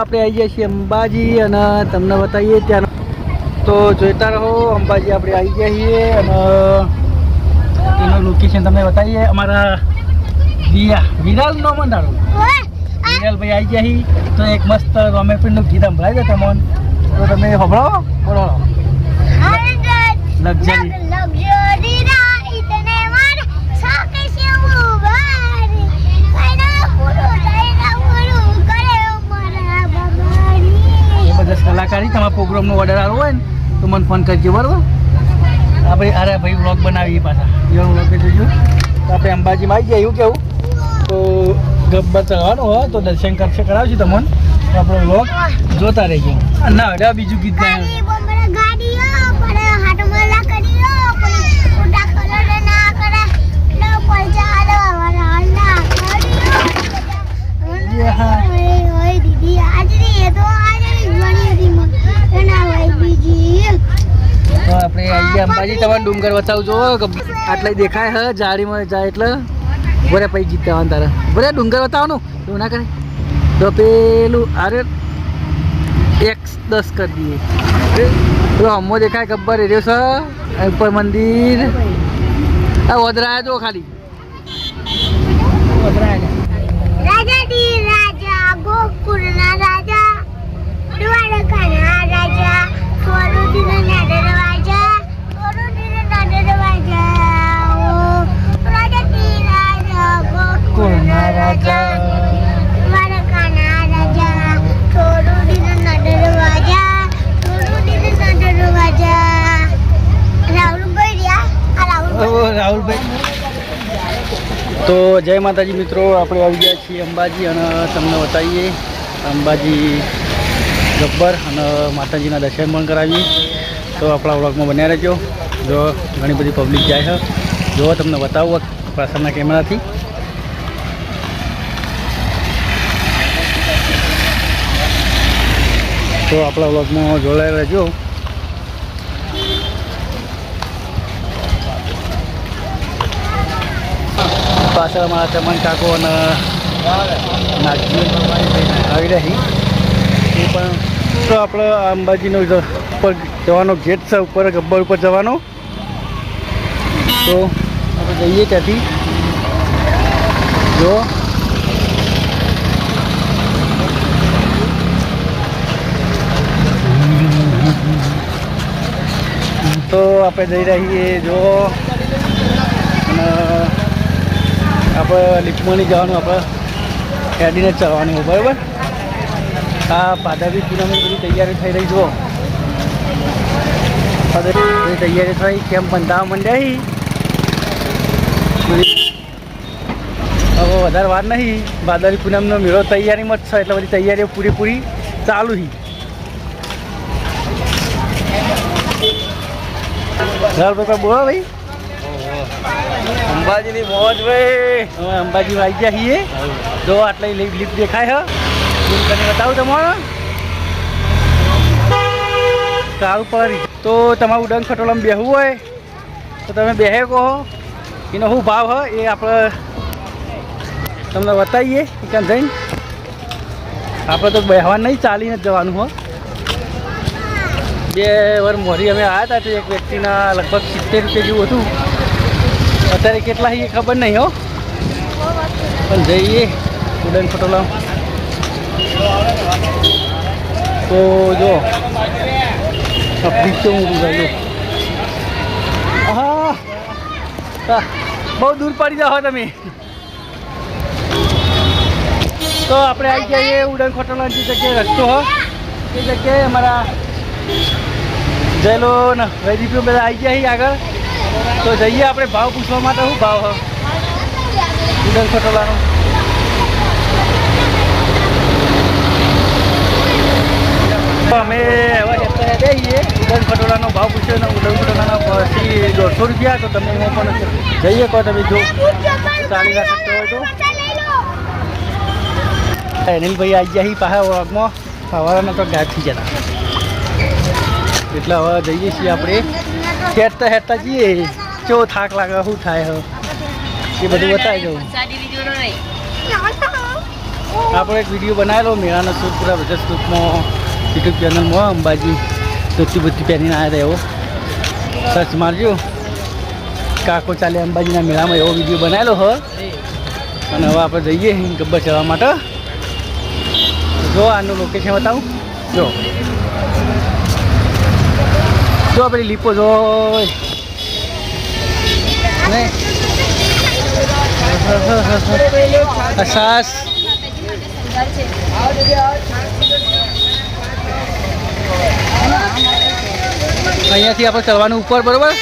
આપણે આવી ગયા છીએ અંબાજી અને તમને બતાવીએ ત્યાં. તો જોઈતા રહો અંબાજી આપણે આવી ગયા છીએ અને એનું લોકેશન તમને બતાવીએ. અમારા વિયા વિરાલ નો મંડાળો વિરાલભાઈ આવી ગયા છીએ. તો એક મસ્ત રોમેપીનનું ગીત સંભળાય છે તમને. તો તમે સંભળાવો? બોલો. લક્ઝરી એ બધા કલાકારી તમારા પ્રોગ્રામનો ઓર્ડર આવ્યો હોય ને તો મને ફોન કરજો બરાબર? આપણે અરે ભાઈ વ્લોગ બનાવીએ પાછા. એવો વ્લોગ જોજો. તો આપણે અંબાજીમાં આવી ગયા એવું કેવું? તો ગબ્બર ચડવાનું હોય તો દર્શન કરશે કરાવશું તમને. આપણો વ્લોગ જોતા રહેજો. ના અડા બીજું ગીત ગાય અંબાજી તમારે ડુંગર બતાવજો આટલે દેખાય, હ, જાળીમાં જાય એટલે? બરે પછી જીત જવાનું તારે. બરે ડુંગર બતાવવાનું એવું ના કરે તો પેલું અરે એક્સ દસ કરી દઈએ. પેલો અમ્મો દેખાય ગબ્બર એરિયો છે ઉપર મંદિર. આ વદરાયા જો ખાલી. વદરાયા. માતાજી મિત્રો, આપણે આવી ગયા છીએ અંબાજી અને તમને બતાવીએ અંબાજી ગબ્બર અને માતાજીના દર્શન પણ કરાવીએ. તો આપણા વ્લોગમાં બન્યા રહેજો. જો ઘણી બધી પબ્લિક જાય છે. જો તમને બતાવું પાછળના કેમેરાથી. તો આપણા વ્લોગમાં જોડાયેલા રહેજો. પાછળ અમારા ચમન કાકો અને નાગજી. આવી રહી એ પણ તો આપણે અંબાજીનો ઉપર જવાનો ગેટ છે, ઉપર ગબ્બર ઉપર જવાનો. તો આપણે જઈએ ત્યાંથી. જો. તો આપણે જઈ રહીએ જો અને આપણે લીપમણી જવાનું, આપણે હેડીને ચડવાનું બરાબર? આ પાદાવી પૂનમની બધી તૈયારી થઈ રહી, જુઓ. બધી તૈયારી થઈ, કેમ બંધાવા માંડ્યા હવે વધારે વાર નહીં ભાદરવી પૂનમનો મેળો તૈયારીમાં જ છે, એટલે બધી તૈયારીઓ પૂરેપૂરી ચાલુ હી. બોલો ભાઈ? અંબાજીની મોજ ભાઈ. હવે અંબાજી આવી ગયા છીએ. જો આટલી લિફ્ટ લિફ્ટ દેખાય ઝૂમ કરીને બતાવું તમારો. સારું પર તો તમારું ડંગ ખટોલામાં બેહવું હોય, તો તમે બેહે કહો. એનો શું ભાવ, હ? એ આપણે તમને બતાવીએ ક્યાં જઈને. આપણે તો બેહવા નહીં, ચાલીને જ જવાનું, હો. બે વાર મોરી અમે આવ્યા હતા, તો એક વ્યક્તિના લગભગ સિત્તેર રૂપિયા જેવું હતું. અત્યારે કેટલા એ ખબર નહીં હો. પણ જઈએ ઉડન ખટોલા તો જો પીછો હું ગયો હા, બહુ દૂર પડી જાઓ તમે. તો આપણે આવી જઈએ ઉડન ખોટોલા જે જગ્યાએ રસ્તો હો. એ જગ્યાએ અમારા જયલો ને વૈદીપીઓ બધા આવી ગયા આગળ. તો જઈએ આપણે, ભાવ પૂછવા માટે શું ભાવ ખટોલાનો. તો અમે જઈએ ઉડન ખટોલાનો ભાવ પૂછ્યો ને ઉડન ખટોલાનો પછી દોઢસો રૂપિયા, તો તમે હું પણ જઈએ કહો તમે જો. ચાલી ના શકતો હોય તો. અનિલભાઈ આવી ગયા છીએ પાછા વર્ગમાં સવારના તો થઈ જતા. એટલે હવે જઈએ છીએ આપણે. હેઠતા હેઠતા જઈએ કેવો થાક લાગે શું થાય હવે એ બધું બતાવી જવું આપણે એક વીડિયો બનાવેલો મેળાનો સૂટ પૂરા બધા સૂટમાં યુટ્યુબ ચેનલમાં અંબાજી ધોતી બધી પહેરીને આવ્યા હતા એવો સર્ચ મારજો કાકો ચાલે અંબાજીના મેળામાં એવો વીડિયો બનાવેલો હ અને હવે આપણે જઈએ ગબ્બર ચડવા માટે જો આનું લોકેશન બતાવું જો જો પેલી લીપો જો સાસ. અહીંયાથી આપણે ચડવાનું ઉપર બરોબર?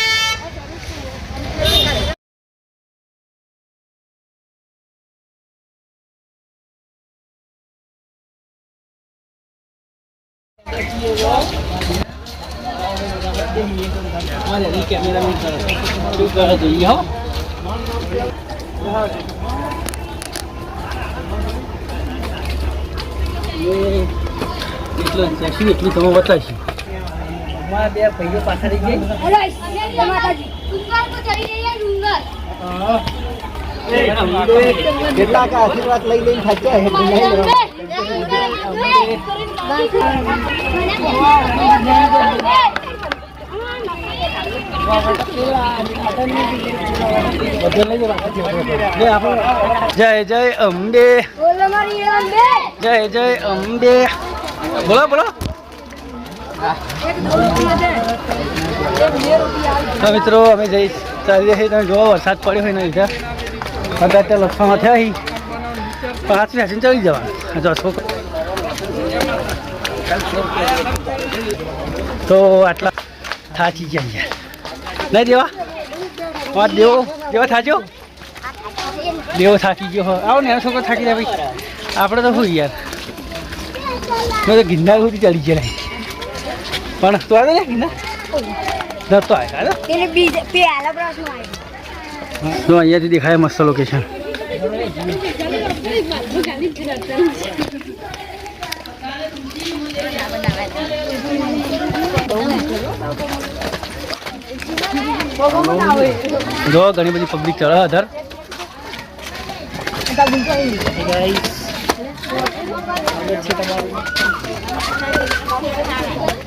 એટલું એટલું એટલું તમે બતાવશો મારા બે ભાઈઓ પાછળ રહી જાય કેટલાક કા આશીર્વાદ લઈ લઈને ખાચા જય જય અંબે. જય જય અંબે. બોલો બોલો. તો મિત્રો અમે જઈ ચાલી રહ્યા છીએ તમે જોવો વરસાદ પડ્યો હોય ને લીધે અત્યારે ત્યાં લખવામાં થયા પાંચ વેચીને ચડી જવાનું. જો છોકરો. તો આટલા થાચી ગયા નહીં દેવા વાત દેવો દેવા થાચ્યો દેવો થાકી ગયો આવો ને છોકરો થાકી જાય ભાઈ આપણે તો શું યાર મેં તો ગિરનાર સુધી ચડી ગયા પણ તો આવ્યો ને ગિરનાર નતો આવ્યો જો અહીંયાથી દેખાય મસ્ત લોકેશન જો ઘણી બધી પબ્લિક ચડે અધર. હા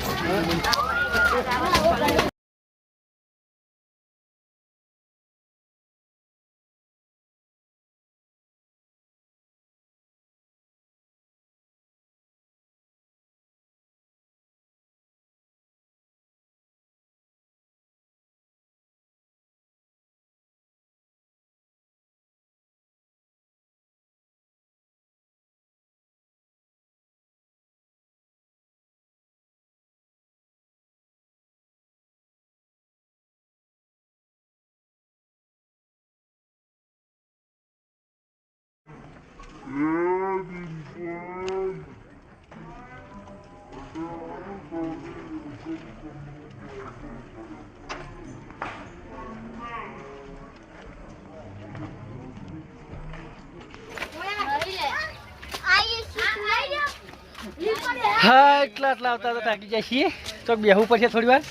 આટલા આવતા તો થાકી જાય છીએ. તો બેહવું પડશે થોડી વાર.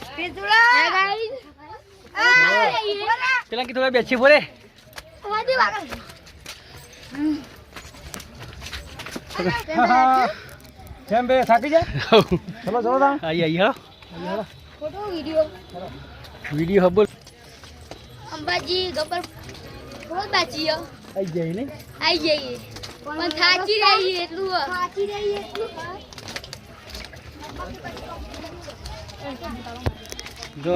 પેલા કે થોડા બેસી પડે કેમ બે? થાકી જાય? ચલો ચલો તા આઈ આઈ હા. વીડિયો હબલ અંબાજી ગબર બહુ બાચી આઈ જાય ને આઈ જઈએ. પણ થાકી રહી એટલું થાકી રહી એટલું જો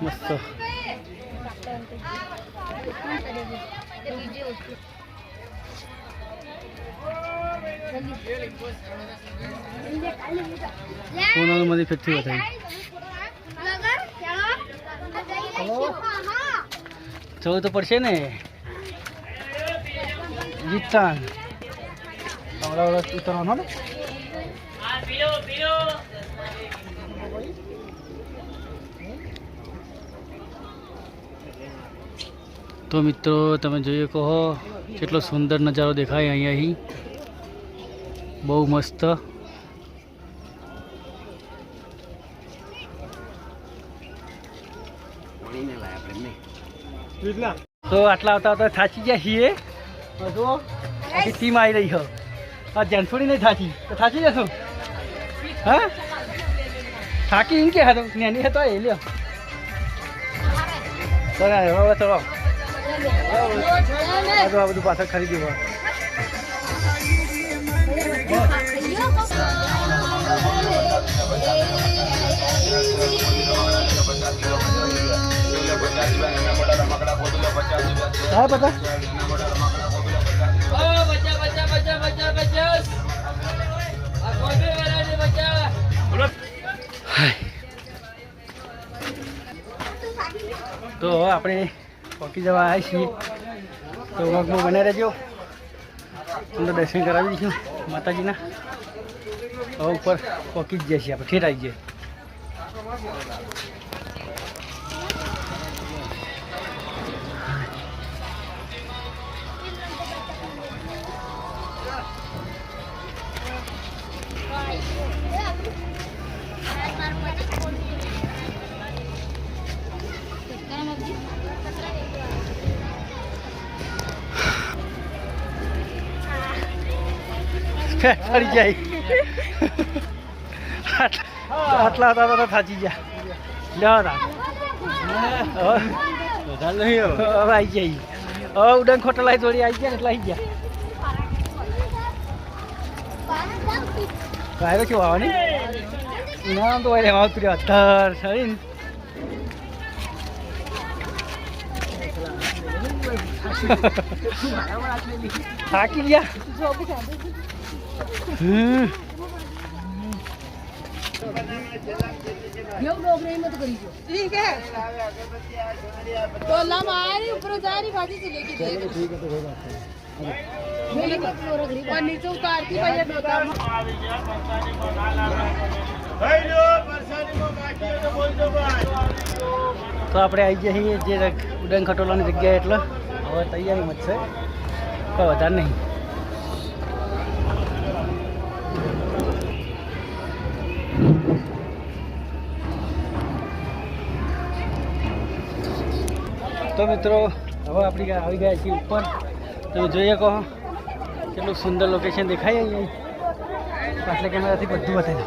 મસ્ત. સોનાનું ફેક્ટરી બતાવી જવું તો પડશે ને. જીતતા ઉતરવાનો ને? તો મિત્રો તમે જોઈએ કહો કેટલો સુંદર નજારો દેખાય અહીંયાથી બહુ મસ્ત. તો આટલા આવતા આવતા થાચી ગયા છીએ. જુઓ આખી ટીમ આવી રહી છે. આ જેન્સોડી નહીં થાચી. તો થાચી જશો? હા? થાકી એમ કે હતો નેની હતો એ લ્યો. બરાબર હવે ચલો આ આ બધું પાછળ ખરીદી હોય. હા પચાસ. તો આપણે પહોંચી જવા આવ્યા છીએ. તો વગમાં બને રહેજો. અંદર દર્શન કરાવી દઈશું માતાજીના. હવે ઉપર પહોંચી જ જઈએ છીએ આપણે. ઠેર આવી જઈએ. ફરી જાય આટલા હતા તો થાચી ગયા. લેવાના હવે આવી જાય હવે ઉડન ખોટલા થોડી આવી ગયા ને એટલે આવી ગયા. કાયરો કેવું આવવાની ઉનાળામાં તો વાય આવતું રહ્યા. અધર થાકી ગયા? नीचे उतारती भैया डोता તો આપણે આવી ગયા છીએ જે ઉડન ખટોલાની જગ્યાએ એટલે હવે તૈયારી મત છે કોઈ વધારે નહીં મિત્રો, હવે આપણી આવી ગયા છીએ ઉપર. તમે જોઈએ કહો, કેટલું સુંદર લોકેશન દેખાય અહીંયા. પાછલા કેમેરાથી બધું બતાવી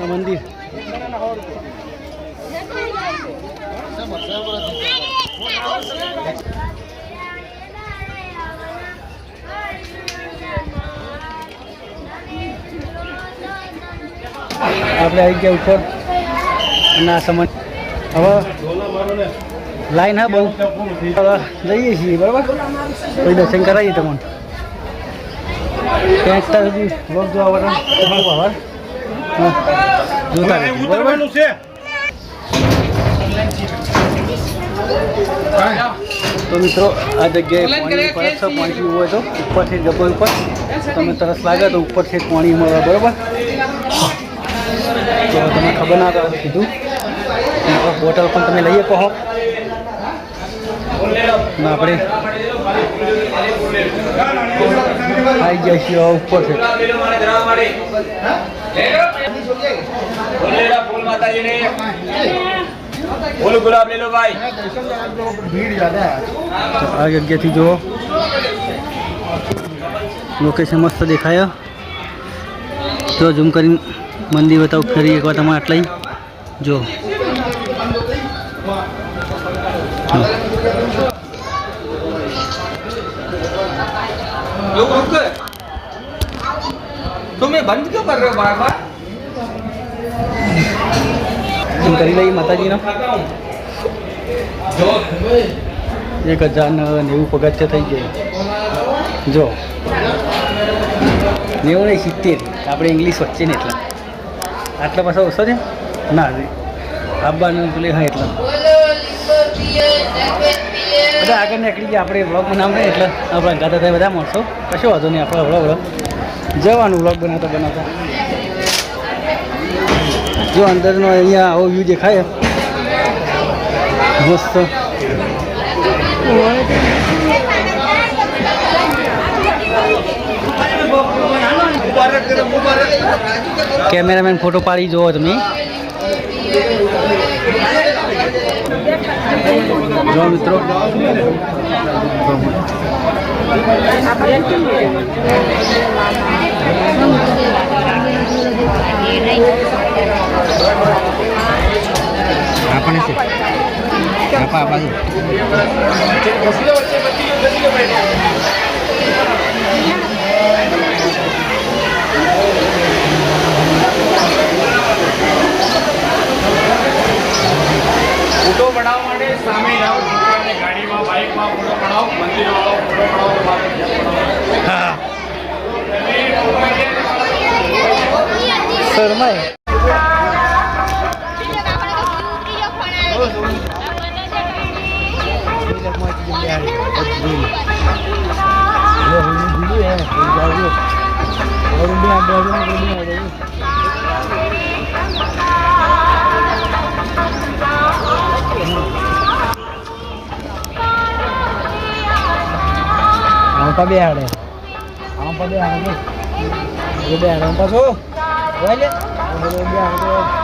આ મંદિર. આપણે આવી ગયા ઉપર. અને આ સમજ હવે લાઈન હા બહુ જઈએ છીએ બરાબર? કોઈ દર્શન કરાવીએ તમને. ત્યાં સુધી લોક જોવા જોતા બરાબર? તો મિત્રો આ જગ્યાએ પાણી છે પાણી હોય તો ઉપરથી જબર ઉપર તમે તરસ લાગે તો ઉપરથી પાણી મળે બરાબર? તો તમને ખબર ના તો કીધું બોટલ પણ તમે લઈએ કહો ના આપણે આવી જાય છીએ હવે ઉપર છે બોલો ગુલાબ લે લો ભાઈ તો આ જગ્યાથી જુઓ લોકેશન મસ્ત દેખાય જો ઝૂમ કરીને મંદિર બતાવું ફરી એકવાર તમે આટલા જો रुक रुक तुम ये बंद क्यों कर रहे हो बार बार ઝૂમ કરી લઈએ માતાજીનો એક હજાર ને નેવું પગથિયા થઈ ગયા જો નેવું નહીં સિત્તેર આપણે ઇંગ્લિશ વચ્ચે ને એટલા આટલા પાછા ઓછો છે? ના આવવાનું પેલી, હા, એટલા. બધા આગળ નીકળી ગયા. આપણે વ્લોગ બનાવે એટલે આપણા ગાતા થાય બધા મળશો. કશો વાંધો નહીં, આપણે હવડો હવડો જવાનું વ્લોગ બનાવતા બનાવતા. જો અંદરનો અહીંયા આવો વ્યૂ દેખાય. મસ્ત. કેમેરામેન ફોટો પાડી જુઓ તમે. જો મિત્રો. આપણે છે. આપા બાજુ ફોટો પડાવવા માટે સામે જાઓ દીકરાને ગાડીમાં બાઇકમાં ફોટો પડાવો મંદિર વાળો ફોટો પડાવો. શરમાય. આમ બે હાડે આમ બે હાડે એ બે હાડે પાછો ઓય લે. બે હાડે